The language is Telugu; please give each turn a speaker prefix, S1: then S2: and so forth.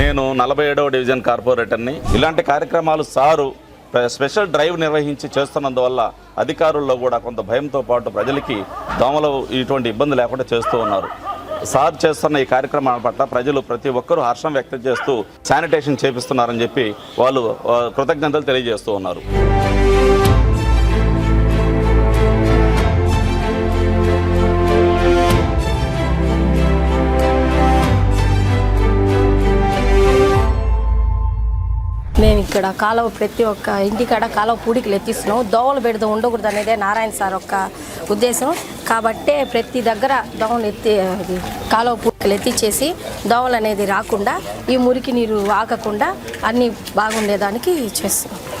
S1: నేను నలభై ఏడవ డివిజన్ కార్పొరేటర్ని. ఇలాంటి కార్యక్రమాలు సారు స్పెషల్ డ్రైవ్ నిర్వహించి చేస్తున్నందువల్ల అధికారుల్లో కూడా కొంత భయంతో పాటు ప్రజలకి దోమలు ఇటువంటి ఇబ్బంది లేకుండా చేస్తూ ఉన్నారు. సార్ చేస్తున్న ఈ కార్యక్రమాల పట్ల ప్రజలు ప్రతి ఒక్కరూ హర్షం వ్యక్తం చేస్తూ శానిటేషన్ చేపిస్తున్నారని చెప్పి వాళ్ళు కృతజ్ఞతలు తెలియజేస్తూ ఉన్నారు.
S2: మేము ఇక్కడ కాలువ ప్రతి ఒక్క ఇంటికాడ కాలువ పూడికలు ఎత్తిస్తున్నాం. దోవలు పెడదాం ఉండకూడదు అనేదే నారాయణ సార్ యొక్క ఉద్దేశం. కాబట్టే ప్రతి దగ్గర దోవలు ఎత్తి అది కాలువ పూడికలు ఎత్తిచ్చేసి దోవలు అనేది రాకుండా ఈ మురికి నీరు ఆగకుండా అన్నీ బాగుండేదానికి చేస్తున్నాం.